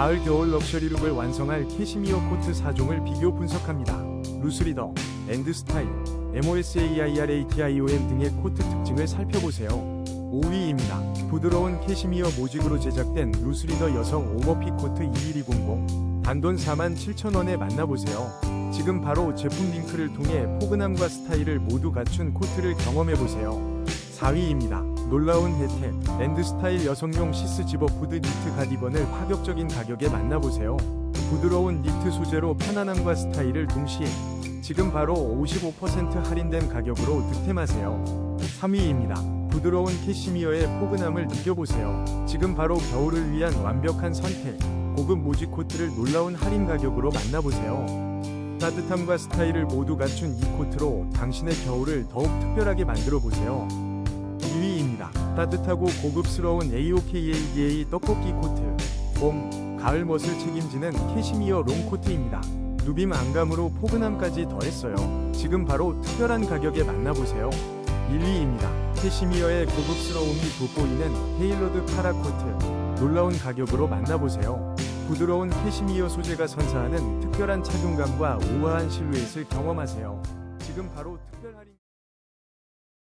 가을 겨울 럭셔리 룩을 완성할 캐시미어 코트 4종을 비교 분석합니다. 루스리더, 엔드스타일, MOSAIRATIOM 등의 코트 특징을 살펴보세요. 5위입니다. 부드러운 캐시미어 모직으로 제작된 루스리더 여성 오버핏 코트 21200 단돈 47,000원에 만나보세요. 지금 바로 제품 링크를 통해 포근함과 스타일을 모두 갖춘 코트를 경험해보세요. 4위입니다. 놀라운 혜택 랜드스타일 여성용 시스 집업 후드 니트 가디건을 파격적인 가격에 만나보세요. 부드러운 니트 소재로 편안함과 스타일을 동시에 지금 바로 55% 할인된 가격으로 득템하세요. 3위입니다. 부드러운 캐시미어의 포근함을 느껴보세요. 지금 바로 겨울을 위한 완벽한 선택. 고급 모직 코트를 놀라운 할인 가격으로 만나보세요. 따뜻함과 스타일을 모두 갖춘 이 코트로 당신의 겨울을 더욱 특별하게 만들어 보세요. 2위입니다. 따뜻하고 고급스러운 AOKADA 떡볶이 코트. 봄, 가을 멋을 책임지는 캐시미어 롱 코트입니다. 누빔 안감으로 포근함까지 더했어요. 지금 바로 특별한 가격에 만나보세요. 1위입니다. 캐시미어의 고급스러움이 돋보이는 테일러드 파라 코트. 놀라운 가격으로 만나보세요. 부드러운 캐시미어 소재가 선사하는 특별한 착용감과 우아한 실루엣을 경험하세요. 지금 바로 특별 할인